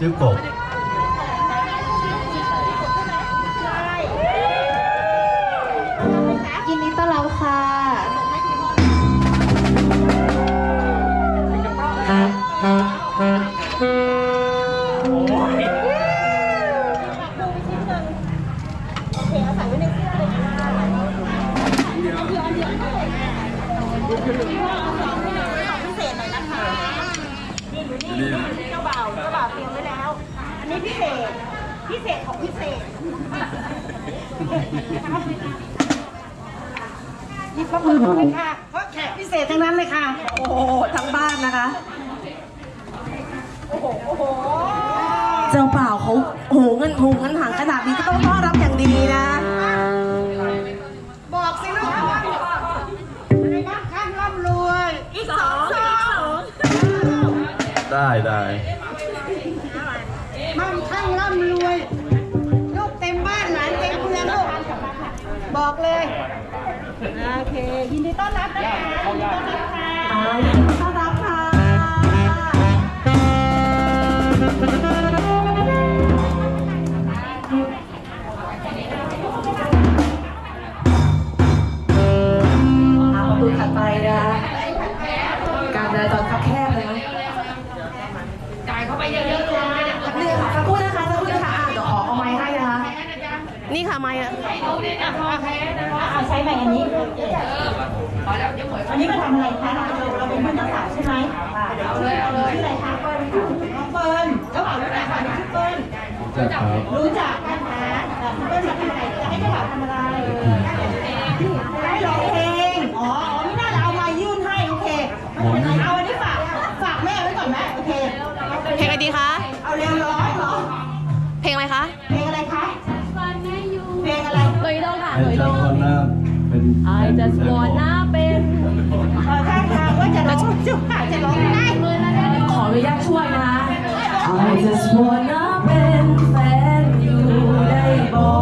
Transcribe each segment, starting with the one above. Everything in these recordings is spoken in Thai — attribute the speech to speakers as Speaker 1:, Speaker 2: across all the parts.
Speaker 1: จื้อกบ
Speaker 2: ยินดีต้อนรับค่ะ
Speaker 3: เจ้าบ่าวเจ้าบ่าวเตรียมไว้แล้ว อันนี้พิเศษ พิเศษของพิเศษนี่ก็มือเลยค่ะ เพราะแขกพิเศษทั้งนั้นเลยค่ะ
Speaker 2: โอ้โห ทั้งบ้านนะคะ
Speaker 3: โอ้โห โอ้โห
Speaker 2: เจ้าบ่าวเขาโหเงินหูเงินหางขนาดนี้ก็ต้องต้อนรับอย่างดีนะ
Speaker 3: ได้
Speaker 1: ได้
Speaker 3: มั่งคั่งร่ำรวย ลูกเต็มบ้านหลานเต็มเมืองลูกบอกเลย โอเค ยินดีต้อนรับนะคะยินดีต้อนรับค่ะ
Speaker 2: เข้าไปเยอะๆเลยสักครู่นะคะสักครู่นะคะสักครู่นะคะอะเดี๋ยวขอเอาไม้ให้นะคะ นี่ค่ะไม้อะ
Speaker 3: เอาใช้ไหมอันนี้อันนี้มาทำอะไรคะ เราเราเป็นเพื่อนเจ้าสาวใช่ไหมเอาเลยเอาเลยชื่ออะไรคะเฟิร์นน้องเฟิร์นเจ้าบ่าวรู้จักค่ะชื่อเฟิร์น
Speaker 1: จะครับ
Speaker 3: รู้จักนะคะแต่เฟิร์นจะทำอะไรจะให้เจ้าบ่าวทำอะไรให้ เพลงอะไรคะเพ
Speaker 2: ลงอะไรคะ
Speaker 3: เพลงอะไร
Speaker 2: หน่อยดองค่ะ
Speaker 1: ไอ้เจ้าคนหน้าเป็น
Speaker 2: I just wanna เป็น
Speaker 3: เออท่าทางว่าจะร้องจะอาจจะร้องไม่ได้
Speaker 2: ขออนุญาตช่วยนะคะ I just wanna เป็นแฟนอยู่ได้บอก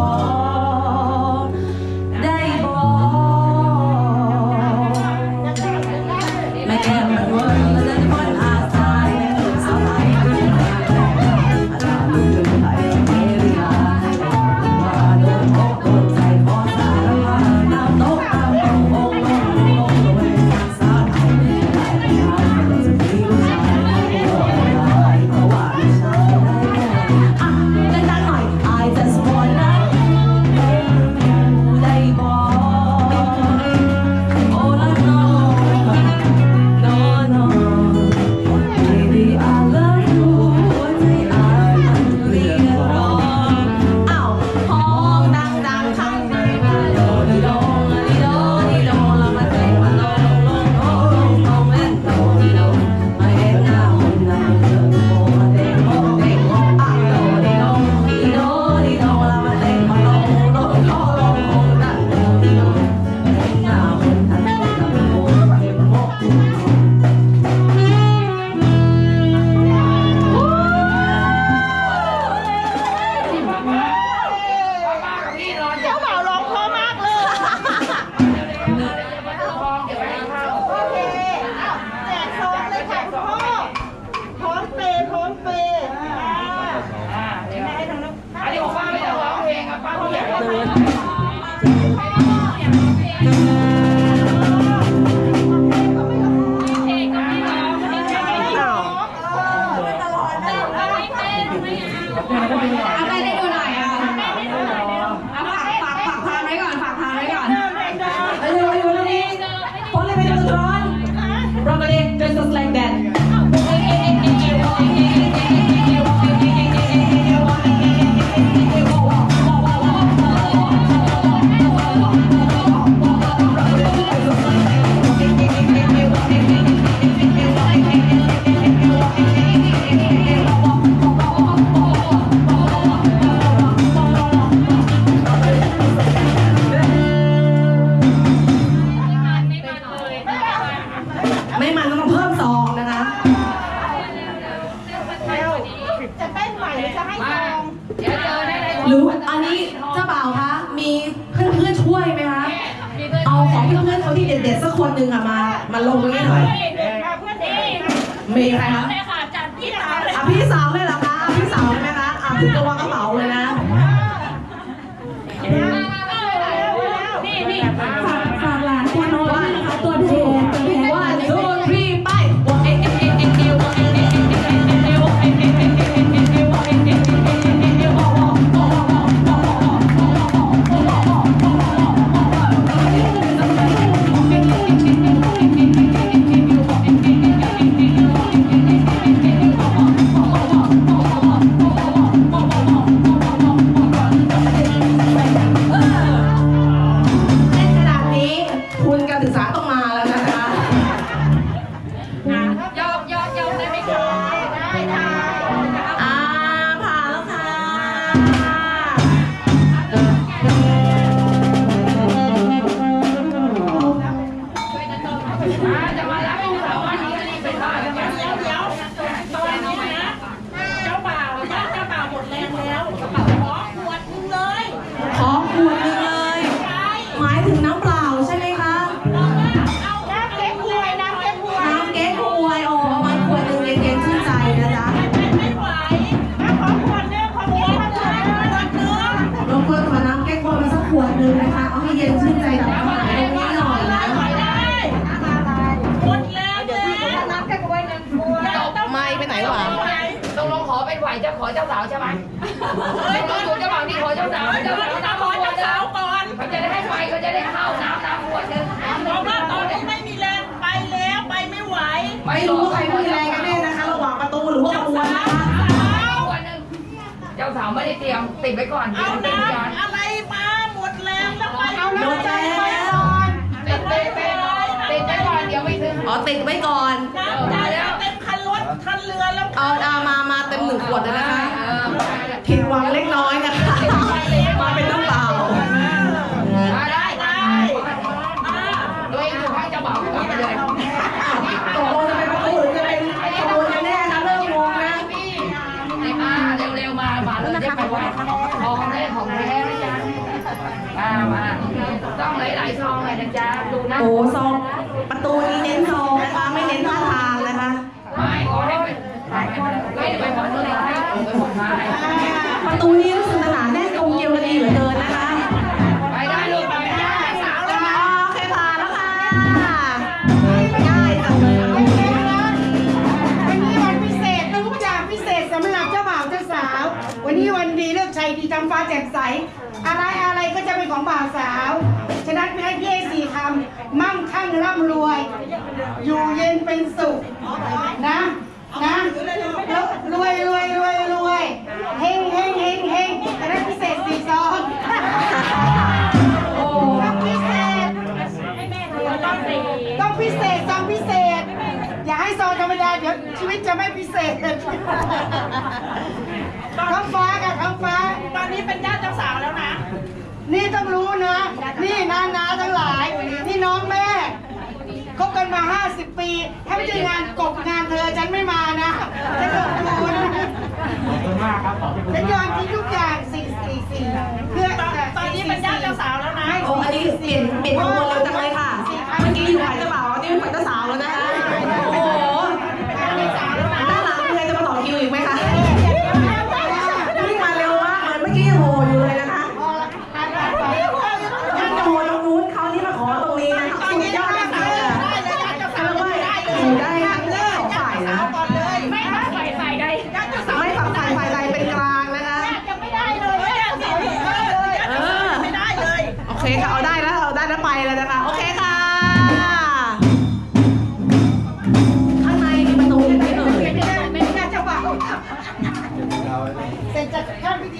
Speaker 2: ที่เด็ดๆสักคนหนึ่งอะมา มาลงตรงนี้หน่อย
Speaker 3: มาเพื่อนเด็ก
Speaker 2: มีใครคะ กลง
Speaker 3: ขอเป็นไหว
Speaker 2: จะ
Speaker 3: ข
Speaker 4: อเจ้าสาวใช่ไหมไม่ต้องอยู่เจ้าบ่าวนี่ขอเจ้าสาวเจ้าสาวน้ำ
Speaker 3: ขอ
Speaker 4: ขว
Speaker 3: เจ้า
Speaker 4: ด
Speaker 3: สาวก่อน
Speaker 4: เขาจะได้ให้ไฟเขาจะได้เข้าน้ำน้ำขวดนึง
Speaker 3: เพราะว่าตอนนี้ไม่มีแรงไปแล้วไปไม่ไหว
Speaker 2: ไม่รู้ว่าใครมีแรงกันแน่นะคะระหว่างประตูหรือว่าขบวนนะคะ
Speaker 4: ขวดนึงเจ้าสาวไม่ได้เตรียมติดไว้ก่อน
Speaker 3: เอา
Speaker 4: ติด
Speaker 3: น้
Speaker 4: ไว้ก่อนำ
Speaker 3: อะไรมาหมดแรงแล้วไปเอา
Speaker 2: หมด
Speaker 3: น้ำใจ
Speaker 2: แล้ว
Speaker 3: ไปก่อน
Speaker 4: ติดติดติดติดไว้ก่อนเดี๋ยวไม่ถึง
Speaker 2: อ๋อติดไว้ก่อน
Speaker 3: น้ำใจเต็ม คันรถคันเรือแล้ว
Speaker 2: เอาเอามามาเต็มหนึ่งขวดเลยนะคะผิดหวังเล็กน้อยนะคะ มาเป็นน้ำเปล่า
Speaker 4: มาได้ได้ตัวเองอยู่ข้างเจ้าบ่าวกลับไปเลย
Speaker 2: ตกลงจะเป็นประตูหรือจะเป็นขบวนกันแน่คะเริ่มงงนะ
Speaker 4: มาเร็วๆมามาเลยจะไปไหวของแท้ของแท้นะจ๊ะมามาต้องหลายๆซองเลยนะจ๊ะดูนะ
Speaker 2: โอ้ซอง
Speaker 5: บ่าวสาว ฉะนั้นให้พี่เอสี่คำมั่งคั่งร่ำรวย อยู่เย็นเป็นสุขนะนะรวยรวยรวยรวยเฮงเฮงเฮงเฮงจะได้พิเศษสี่ซอง
Speaker 2: โอ้
Speaker 5: ต้องพิเศษต้องพิเศษซองพิเศษ อย่าให้ซองธรรมดาเดี๋ยวชีวิตจะไม่พิเศษท้องฟ้ากับท้องฟ้า
Speaker 3: ตอนนี้เป็นญาติเจ้าสาวแล้ว นะ
Speaker 5: นี่ต้องรู้นะ นี่นานาทั้งหลาย นี่น้องแม่คบกันมา 50 ปี ถ้าไม่ใช่งานกบงานเธอฉันไม่มานะฉันขอบคุณฉันยอมทิ้งทุกอย่างสี่สี่สี่เพื่อ
Speaker 3: ตอนตอนนี้เป็นญาติเจ้าสาวแล้วนะ
Speaker 2: โอ้อันนี้เปลี่ยนเปลี่ยนขบวนเร็วจังเลยค่ะ เมื่อกี้อยู่ฝ่ายเจ้าบ่าวอันนี้เป็นฝ่ายเจ้าสาวแล้วนะคะ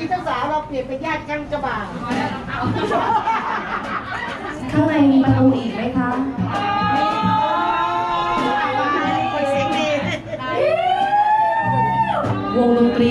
Speaker 2: ข้าม
Speaker 5: พิธีเจ้าสาวเราเปลี่ยนเป็นญาติข้างเจ้าบ่าว
Speaker 2: ข้างในมีประตูอีกไหมคะ
Speaker 5: คนเสียงดี
Speaker 2: วงดนตรี